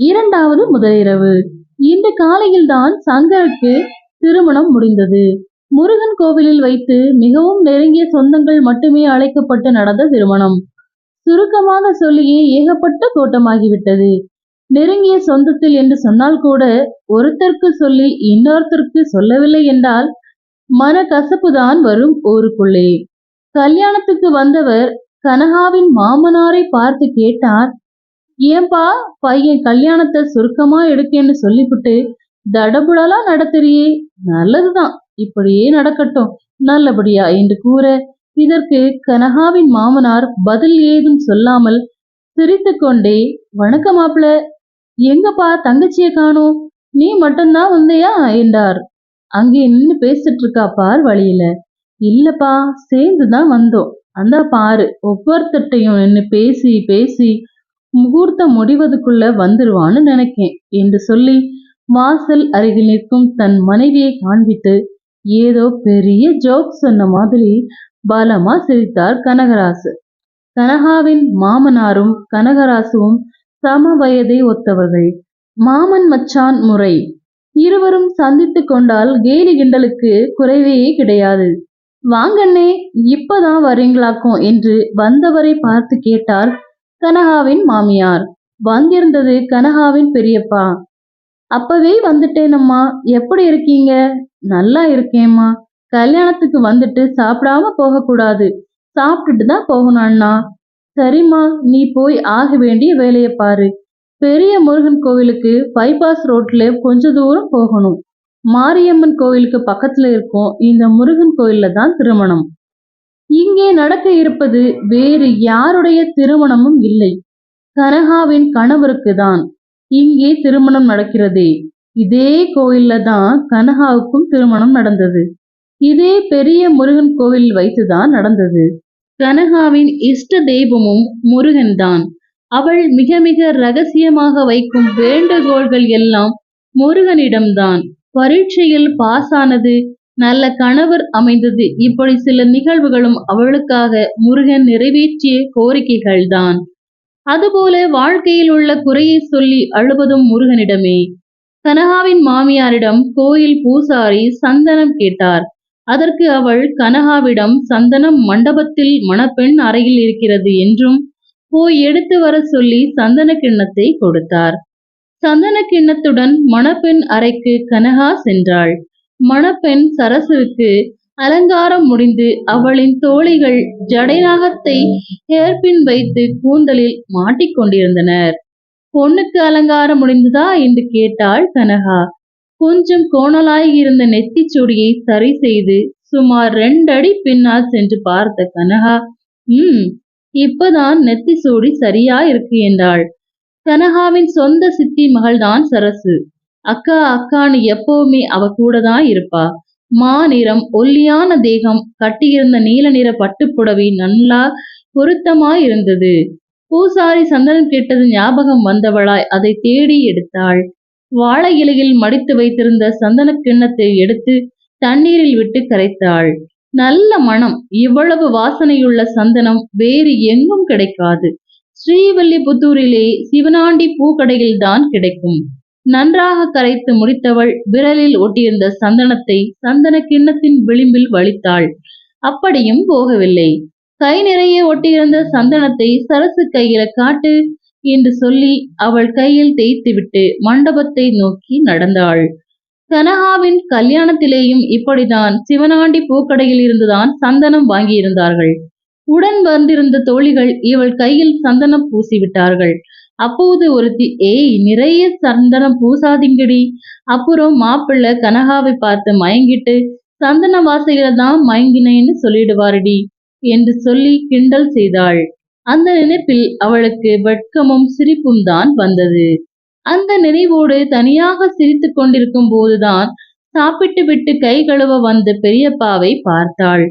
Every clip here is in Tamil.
இரண்டாவது முதலிரவு. இன்று காலையில்தான் சங்கருக்கு திருமணம் முடிந்தது. முருகன் கோவிலில் வைத்து மிகவும் நெருங்கிய சொந்தங்கள் மட்டுமே அழைக்கப்பட்டு நடந்த திருமணம். சுருக்கமாக சொல்லியே ஏகப்பட்ட தோட்டமாகிவிட்டது. நெருங்கிய சொந்தத்தில் என்று சொன்னால் கூட ஒருத்தருக்கு சொல்லி இன்னொருத்தருக்கு சொல்லவில்லை என்றால் மன கசப்புதான் வரும் ஊருக்குள்ளே. கல்யாணத்துக்கு வந்தவர் கனகாவின் மாமனாரை பார்த்து கேட்டார் ஏன்பா பையன் கல்யாணத்தை சுருக்கமா எடுக்கேன்னு சொல்லிவிட்டு தடபுடலா நடத்துறியே? நல்லதுதான். இப்படியே நடக்கட்டும். நல்லபடியா என்று கூற இதற்கு கனகாவின் மாமனார் பதில் ஏதும் சொல்லாமல் சிரித்துக்கொண்டே வணக்கம் மாப்பிள. எங்கப்பா தங்கச்சிய காணோம்? நீ மட்டும்தான் வந்தையா? என்றார். அங்கே நின்னு பேசிட்டு இருக்கா பார் வழியில. இல்லப்பா சேர்ந்துதான் வந்தோம். அந்த பாரு ஒவ்வொருத்தட்டையும் நின்னு பேசி பேசி முகூர்த்தம் முடிவதுக்குள்ள வந்துருவான்னு நினைக்கேன் என்று சொல்லி வாசல் அருகில் நிற்கும் தன் மனைவியை காண்பித்து ஏதோ பெரிய ஜோக் சொன்ன மாதிரி பலமா சிரித்தார் கனகராசு. கனகாவின் மாமனாரும் கனகராசுவும் சம வயதை ஒத்தவர்கள். மாமன் மச்சான் முறை. இருவரும் சந்தித்து கொண்டால் கேலி கிண்டலுக்கு குறைவே கிடையாது. வாங்கண்ணே இப்பதான் வரீங்களாக்கும்? என்று வந்தவரை பார்த்து கேட்டார் கனகாவின் மாமியார். வந்திருந்தது கனகாவின் பெரியப்பா. அப்பவே வந்துட்டேனம்மா. எப்படி இருக்கீங்க? நல்லா இருக்கேம்மா. கல்யாணத்துக்கு வந்துட்டு சாப்பிடாம போகக்கூடாது. சாப்பிட்டுட்டு தான் போகணும் அண்ணா. சரிம்மா நீ போய் ஆக வேண்டிய வேலையை பாரு. பெரிய முருகன் கோவிலுக்கு பைபாஸ் ரோட்ல கொஞ்ச தூரம் போகணும். மாரியம்மன் கோவிலுக்கு பக்கத்துல இருக்கும் இந்த முருகன் கோயில்ல தான் திருமணம். இங்கே நடக்க இருப்பது வேறு யாருடைய திருமணமும் இல்லை. கனகாவின் கணவருக்கு தான் இங்கே திருமணம் நடக்கிறதே. இதே கோயில்ல தான் கனகாவுக்கும் திருமணம் நடந்தது. இதே பெரிய முருகன் கோவில் வைத்துதான் நடந்தது. கனகாவின் இஷ்ட தெய்வமும் முருகன் தான் அவள் மிக மிக ரகசியமாக வைக்கும் வேண்டுகோள்கள் எல்லாம் முருகனிடம்தான். பரீட்சையில் பாஸ் ஆனது நல்ல கணவர் அமைந்தது. இப்படி சில நிகழ்வுகளும் அவளுக்காக முருகன் நிறைவேற்றிய கோரிக்கைகள்தான். அதுபோல வாழ்க்கையில் உள்ள குறையை சொல்லி அழுவதும் முருகனிடமே. கனகாவின் மாமியாரிடம் கோயில் பூசாரி சந்தனம் கேட்டார். அதற்கு அவள் கனகாவிடம் சந்தனம் மண்டபத்தில் மணப்பெண் அறையில் இருக்கிறது என்றும் போய் எடுத்து வர சொல்லி சந்தன கிண்ணத்தை கொடுத்தார். சந்தன கிண்ணத்துடன் மணப்பெண் அறைக்கு கனகா சென்றாள். மணப்பெண் சரசுவுக்கு அலங்காரம் முடிந்து அவளின் தோழிகள் ஜடைநாகத்தை ஹேர்பின் வைத்து கூந்தலில் மாட்டிக்கொண்டிருந்தனர் பொண்ணுக்கு அலங்காரம் முடிந்ததா என்று கேட்டாள் கனகா. கொஞ்சம் கோணலாய் இருந்த நெத்திச் சுடியை சரி செய்து சுமார் ரெண்டடி பின்னால் சென்று பார்த்த கனகா உம் இப்பதான் நெத்தி சூடி சரியா இருக்கு என்றாள். கனகாவின் சொந்த சித்தி மகள்தான் சரசு. அக்கா அக்கான்னு எப்பவுமே அவ கூட தான் இருப்பா மாநிறம் ஒல்லியான தேகம் கட்டியிருந்த நீல நிற பட்டுப்புடவை நல்லா பொருத்தமாய் இருந்தது பூசாரி சந்தனம் கேட்டது ஞாபகம் வந்தவளாய் அதை தேடி எடுத்தாள். வாழை இலையில் மடித்து வைத்திருந்த சந்தன கிண்ணத்தை எடுத்து தண்ணீரில் விட்டு கரைத்தாள். நல்ல மனம் இவ்வளவு வாசனையுள்ள சந்தனம் வேறு எங்கும் கிடைக்காது. ஸ்ரீவல்லிபுத்தூரிலே சிவனாண்டி பூக்கடையில் தான் கிடைக்கும். நன்றாக கரைத்து முடித்தவள் விரலில் ஒட்டியிருந்த சந்தனத்தை சந்தன கிண்ணத்தின் விளிம்பில் வலித்தாள். அப்படியும் போகவில்லை. கை நிறைய ஒட்டியிருந்த சந்தனத்தை சரசு கையில காட்டு என்று சொல்லி அவள் கையில் தேய்த்துவிட்டு மண்டபத்தை நோக்கி நடந்தாள். கனகாவின் கல்யாணத்திலேயும் இப்படிதான் சிவனாண்டி பூக்கடையில் இருந்துதான் சந்தனம் வாங்கியிருந்தார்கள். உடன் வந்திருந்த தோழிகள் இவள் கையில் சந்தனம் பூசிவிட்டார்கள். அப்போது ஒருத்தி ஏய் நிறைய சந்தனம் பூசாதிங்கடி. அப்புறம் மாப்பிள்ளை கனகாவை பார்த்து மயங்கிட்டு சந்தன வாசைகளை தான் மயங்கினேன்னு சொல்லிடுவாருடி என்று சொல்லி கிண்டல் செய்தாள். அந்த நினைப்பில் அவளுக்கு வெட்கமும் சிரிப்பும் தான் வந்தது. அந்த நினைவோடு தனியாக சிரித்துக் கொண்டிருக்கும் போதுதான் சாப்பிட்டு விட்டு கை கழுவ வந்த பெரியப்பாவை பார்த்தாள்.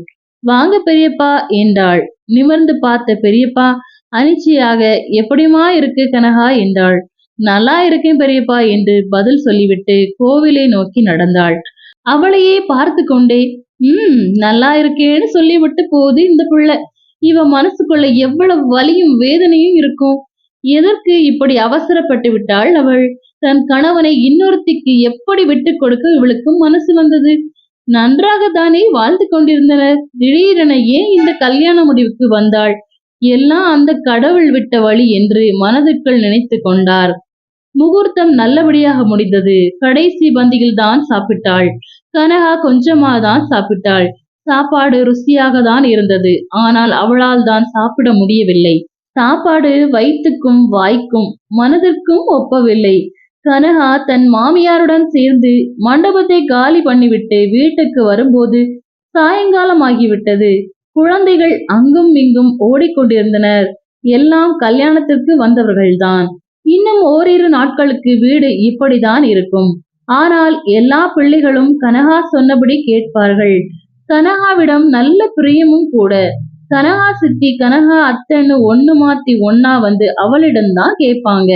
வாங்க பெரியப்பா என்றாள். நிமிர்ந்து பார்த்த பெரியப்பா அனிச்சையாக எப்படிமா இருக்கு கனகா என்றாள். நல்லா இருக்கேன் பெரியப்பா என்று பதில் சொல்லிவிட்டு கோவிலை நோக்கி நடந்தாள். அவளையே பார்த்து கொண்டே உம் நல்லா இருக்கேன்னு சொல்லிவிட்டு போகுது இந்த பிள்ளை. இவ மனசுக்குள்ள எவ்வளவு வலியும் வேதனையும் இருக்கும். எதற்கு இப்படி அவசரப்பட்டு விட்டாள் அவள்? தன் கணவனை இன்னொருத்திக்கு எப்படி விட்டுக் கொடுக்க இவளுக்கும் மனசு வந்தது? நன்றாகத்தானே வாழ்ந்து கொண்டிருந்தனர். திடீரென ஏன் இந்த கல்யாண முடிவுக்கு வந்தாள்? எல்லாம் அந்த கடவுள் விட்ட வழி என்று மனதுக்குள் நினைத்து கொண்டார். முகூர்த்தம் நல்லபடியாக முடிந்தது. கடைசி பந்தியில் தான் சாப்பிட்டாள். கனகா கொஞ்சமா தான் சாப்பிட்டாள். சாப்பாடு ருசியாக தான் இருந்தது. ஆனால் அவளால் தான் சாப்பிட முடியவில்லை. சாப்பாடு வயிற்றுக்கும் வாய்க்கும் மனதிற்கும் ஒப்பவில்லை. கனகா தன் மாமியாருடன் சேர்ந்து மண்டபத்தை காலி பண்ணிவிட்டு வீட்டுக்கு வரும்போது சாயங்காலம் ஆகிவிட்டது குழந்தைகள் அங்கும் இங்கும் ஓடிக்கொண்டிருந்தனர். எல்லாம் கல்யாணத்திற்கு வந்தவர்கள்தான். இன்னும் ஓரிரு நாட்களுக்கு வீடு இப்படிதான் இருக்கும். ஆனால் எல்லா பிள்ளைகளும் கனகா சொன்னபடி கேட்பார்கள். கனகாவிடம் நல்ல பிரியமும் கூட. கனகா சித்தி கனகா அத்தன்னு ஒண்ணு மாத்தி ஒன்னா வந்து அவளிடம்தான் கேட்பாங்க.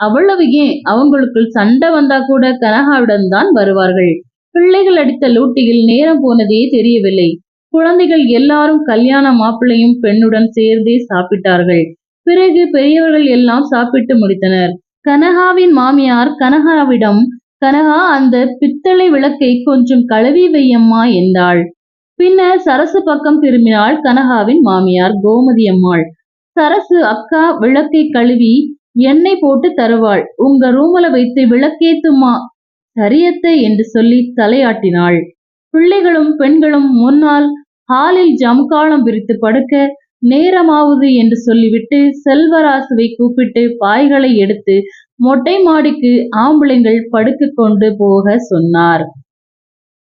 அவ்வளவு ஏன்? அவங்களுக்குள் சண்டை வந்தா கூட கனகாவிடம் தான் வருவார்கள். பிள்ளைகள் அடித்த லூட்டியில் நேரம் போனதே தெரியவில்லை. குழந்தைகள் எல்லாரும் கல்யாண மாப்பிள்ளையும் பெண்ணுடன் சேர்ந்தே சாப்பிட்டார்கள். பிறகு பெரியவர்கள் எல்லாம் சாப்பிட்டு முடித்தனர். கனகாவின் மாமியார் கனகாவிடம் கனகா அந்த பித்தளை விளக்கை கொஞ்சம் கழுவி வையம்மா என்றாள். பின்னர் சரசு பக்கம் திரும்பினாள் கனகாவின் மாமியார் கோமதி அம்மாள். சரசு அக்கா விளக்கை கழுவி எண்ணெய் போட்டு தருவாள். உங்க ரூமல வைத்து விளக்கேத்துமா சரியத்தை என்று சொல்லி தலையாட்டினாள். பிள்ளைகளும் பெண்களும் முன்னால் ஹாலில் ஜம்காலம் விரித்து படுக்க நேரமாவுது என்று சொல்லிவிட்டு செல்வராசுவை கூப்பிட்டு பாய்களை எடுத்து மொட்டை மாடிக்கு ஆம்பளைங்கள் படுத்து கொண்டு போக சொன்னார்.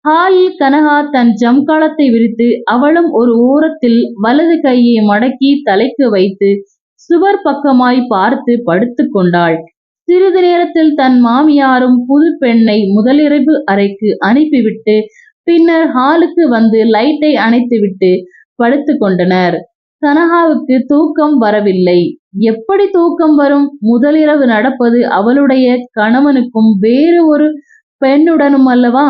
ஹாலில் கனகா தன் ஜம்காலத்தை விரித்து அவளும் ஒரு ஓரத்தில் வலது கையை மடக்கி தலைக்கு வைத்து சுவர் பக்கமாய் பார்த்து படுத்து கொண்டாள். சிறிது நேரத்தில் தன் மாமியாரும் புது பெண்ணை முதலிரவு அறைக்கு அனுப்பிவிட்டு பின்னர் ஹாலுக்கு வந்து லைட்டை அணைத்துவிட்டு படுத்து கொண்டனர். கனகாவுக்கு தூக்கம் வரவில்லை. எப்படி தூக்கம் வரும்? முதலிரவு நடப்பது அவளுடைய கணவனுக்கும் வேறு ஒரு பெண்ணுடனும் அல்லவா?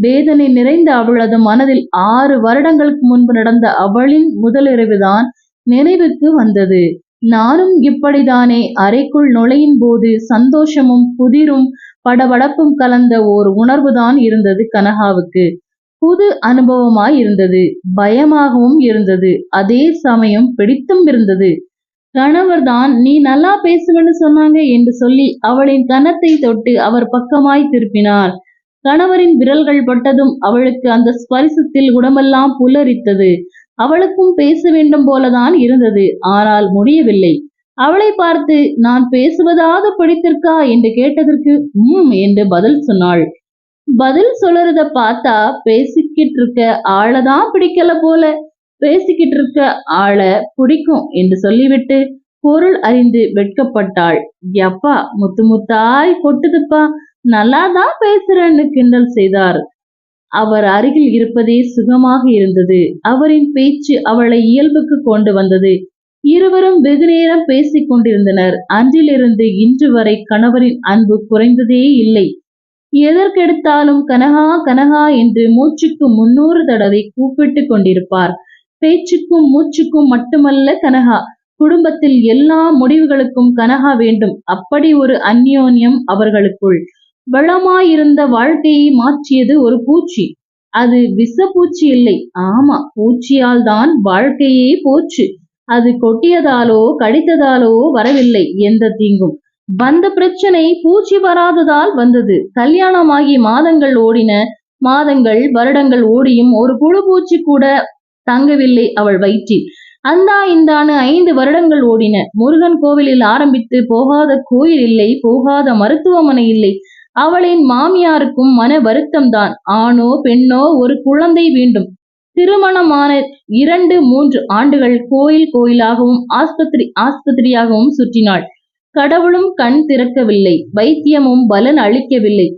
வேதனை நிறைந்த அவளது மனதில் ஆறு வருடங்களுக்கு முன்பு நடந்த அவளின் முதலிரவுதான் நினைவுக்கு வந்தது. நானும் இப்படிதானே அறைக்குள் நுழையும் போது சந்தோஷமும் புதிரும் படபடப்பும் கலந்த ஓர் உணர்வுதான் இருந்தது கனகாவுக்கு புது அனுபவமாய் இருந்தது. பயமாகவும் இருந்தது. அதே சமயம் பிடித்தும் இருந்தது. கணவர்தான் நீ நல்லா பேசுவன்னு சொன்னாங்க என்று சொல்லி அவளின் கன்னத்தை தொட்டு அவர் பக்கமாய் திருப்பினார். கணவரின் விரல்கள் பட்டதும் அவளுக்கு அந்த ஸ்பரிசத்தில் உடம்பெல்லாம் புல்லரித்தது. அவளுக்கும் பேச வேண்டும் போலதான் இருந்தது. ஆனால் முடியவில்லை. அவளை பார்த்து நான் பேசுவதாவது பிடித்திருக்கா? என்று கேட்டதற்கு உம் என்று பதில் சொன்னாள். பதில் சொல்றத பார்த்தா பேசிக்கிட்டு இருக்க ஆளதான் பிடிக்கல போல. பேசிக்கிட்டு இருக்க ஆள பிடிக்கும் என்று சொல்லிவிட்டு பொருள் அறிந்து வெட்கப்பட்டாள். எப்பா முத்து முத்தாய் கொட்டுதுப்பா. நல்லாதான் பேசுறேன்னு கிண்டல் செய்தார். அவர் அருகில் இருப்பதே சுகமாக இருந்தது. அவரின் பேச்சு அவளை இயல்புக்கு கொண்டு வந்தது. இருவரும் வெகு நேரம் பேசிக் கொண்டிருந்தனர் அன்றிலிருந்து இன்று வரை கணவரின் அன்பு குறைந்ததே இல்லை. எதற்கெடுத்தாலும் கனகா கனகா என்று மூச்சுக்கு முன்னூறு தடவை கூப்பிட்டு கொண்டிருப்பார். பேச்சுக்கும் மூச்சுக்கும் மட்டுமல்ல கனகா குடும்பத்தில் எல்லா முடிவுகளுக்கும் கனகா வேண்டும். அப்படி ஒரு அந்யோன்யம் அவர்களுக்குள். வளமாயிருந்த வாழ்க்கையை மாற்றியது ஒரு பூச்சி. அது விஷப்பூச்சி இல்லை. ஆமா பூச்சியால் தான் வாழ்க்கையே போச்சு. அது கொட்டியதாலோ கடித்ததாலோ வரவில்லை. எந்த தீங்கும். வந்த பிரச்சனை பூச்சி வராததால் வந்தது. கல்யாணமாகி மாதங்கள் ஓடின. மாதங்கள் வருடங்கள் ஓடியும் ஒரு புழு பூச்சி கூட தங்கவில்லை அவள் வயிற்றில். அந்தா இந்தானு ஐந்து வருடங்கள் ஓடின. முருகன் கோவிலில் ஆரம்பித்து போகாத கோயில் இல்லை போகாத மருத்துவமனை இல்லை. அவளின் மாமியாருக்கும் மன வருத்தம்தான். ஆணோ பெண்ணோ ஒரு குழந்தை வேண்டும். திருமணமான இரண்டு மூன்று ஆண்டுகள் கோயில் கோயிலாகவும் ஆஸ்பத்திரி ஆஸ்பத்திரியாகவும் சுற்றினாள். கடவுளும் கண் திறக்கவில்லை வைத்தியமும் பலன் அளிக்கவில்லை.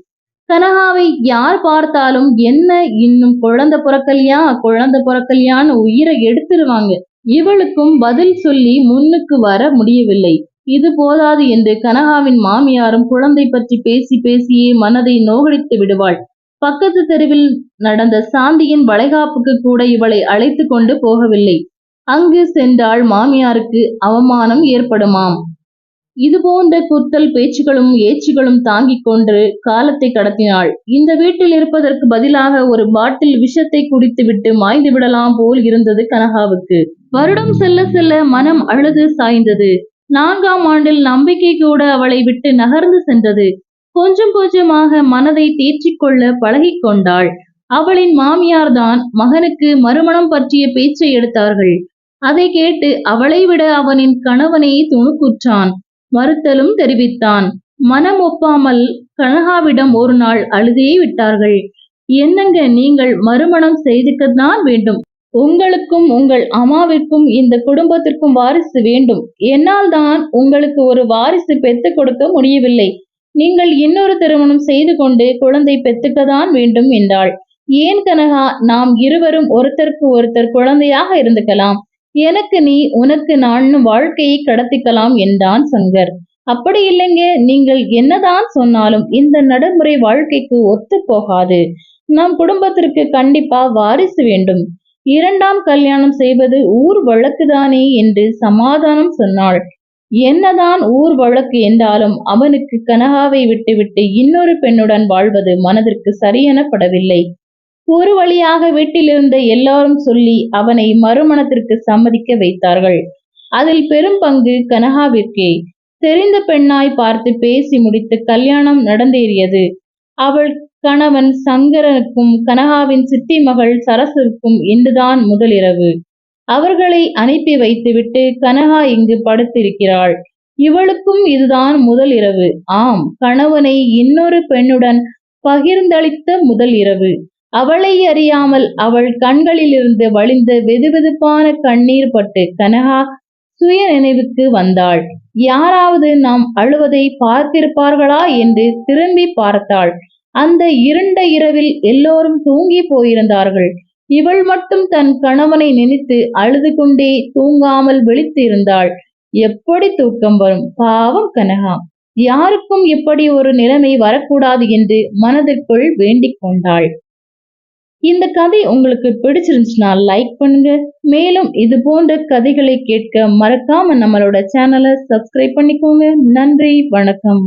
கனகாவை யார் பார்த்தாலும் என்ன இன்னும் குழந்தை பிறக்கலையா குழந்தை பிறக்கலையான்னு உயிரை எடுத்துருவாங்க. இவளுக்கும் பதில் சொல்லி முன்னுக்கு வர முடியவில்லை. இது போதாது என்று கனகாவின் மாமியாரும் குழந்தை பற்றி பேசி பேசியே மனதை நோகடித்து விடுவாள். பக்கத்து தெருவில் நடந்த சாந்தியின் வளைகாப்புக்கு கூட இவளை அழைத்து கொண்டு போகவில்லை. அங்கு சென்றால் மாமியாருக்கு அவமானம் ஏற்படுமாம். இது போன்ற குத்தல் பேச்சுகளும் ஏச்சுகளும் தாங்கிக் கொண்டு காலத்தை கடத்தினாள். இந்த வீட்டில் இருப்பதற்கு பதிலாக ஒரு பாட்டில் விஷத்தை குடித்துவிட்டு மாய்ந்து விடலாம் போல் இருந்தது கனகாவுக்கு. வருடம் செல்ல செல்ல மனம் அழுது சாய்ந்தது. நான்காம் ஆண்டில் நம்பிக்கை கூட அவளை விட்டு நகர்ந்து சென்றது. கொஞ்சம் கொஞ்சமாக மனதை தேற்றிக் கொள்ள பழகிக் கொண்டாள். அவளின் மாமியார் தான் மகனுக்கு மறுமணம் பற்றிய பேச்சை எடுத்தார்கள். அதை கேட்டு அவளை விட அவனின் கணவனை துணுக்குற்றான். மறுத்தலும் தெரிவித்தான். மனம் ஒப்பாமல் கனகாவிடம் ஒரு நாள் அழுதே விட்டார்கள். என்னங்க நீங்கள் மறுமணம் செய்துக்கத்தான் வேண்டும்? உங்களுக்கும் உங்கள் அம்மாவிற்கும் இந்த குடும்பத்திற்கும் வாரிசு வேண்டும். என்னால் தான் உங்களுக்கு ஒரு வாரிசு பெற்றுக் கொடுக்க முடியவில்லை. நீங்கள் இன்னொரு திருமணம் செய்து கொண்டு குழந்தை பெத்துக்கத்தான் வேண்டும் என்றாள். ஏன் கனகா நாம் இருவரும் ஒருத்தருக்கு ஒருத்தர் குழந்தையாக இருந்துக்கலாம். எனக்கு நீ உனக்கு நான் வாழ்க்கையை கடத்திக்கலாம் என்றான் சங்கர். அப்படி இல்லைங்க நீங்கள் என்னதான் சொன்னாலும் இந்த நடைமுறை வாழ்க்கைக்கு ஒத்து போகாது. நம் குடும்பத்திற்கு கண்டிப்பா வாரிசு வேண்டும். இரண்டாம் கல்யாணம் செய்வது ஊர் வழக்குதானே என்று சமாதானம் சொன்னாள். என்னதான் ஊர் வழக்கு என்றாலும் அவனுக்கு கனகாவை விட்டுவிட்டு இன்னொரு பெண்ணுடன் வாழ்வது மனதிற்கு சரியெனப்படவில்லை. ஒரு வழியாக வீட்டிலிருந்த எல்லாரும் சொல்லி அவனை மறுமணத்திற்கு சம்மதிக்க வைத்தார்கள். அதில் பெரும் பங்கு கனகாவிற்கே. தெரிந்த பெண்ணாய் பார்த்து பேசி முடித்து கல்யாணம் நடந்தேறியது. அவள் கணவன் சங்கரனுக்கும் கனகாவின் சித்தி மகள் சரசுக்கும் இன்றுதான் முதலிரவு. அவர்களை அனுப்பி வைத்துவிட்டு கனகா இங்கு படுத்திருக்கிறாள். இவளுக்கும் இதுதான் முதல் இரவு ஆம் கணவனை இன்னொரு பெண்ணுடன் பகிர்ந்தளித்த முதல் இரவு அவளை அறியாமல் அவள் கண்களிலிருந்து வழிந்த வெதுவெதுப்பான கண்ணீர் பட்டு கனகா சுய நினைவுக்கு வந்தாள். யாராவது நாம் அழுவதை பார்த்திருப்பார்களா என்று திரும்பி பார்த்தாள். அந்த இருண்ட இரவில் எல்லோரும் தூங்கி போயிருந்தார்கள். இவள் மட்டும் தன் கணவனை நினைத்து அழுது கொண்டே தூங்காமல் விழித்து இருந்தாள் எப்படி தூக்கம் வரும்? பாவம் கனகா. யாருக்கும் இப்படி ஒரு நிலைமை வரக்கூடாது என்று மனதிற்குள் வேண்டிக் கொண்டாள். இந்த கதை உங்களுக்கு பிடிச்சிருந்துச்சுன்னா லைக் பண்ணுங்க. மேலும் இது போன்ற கதைகளை கேட்க மறக்காம நம்மளோட சேனலை சப்ஸ்கிரைப் பண்ணிக்கோங்க. நன்றி வணக்கம்.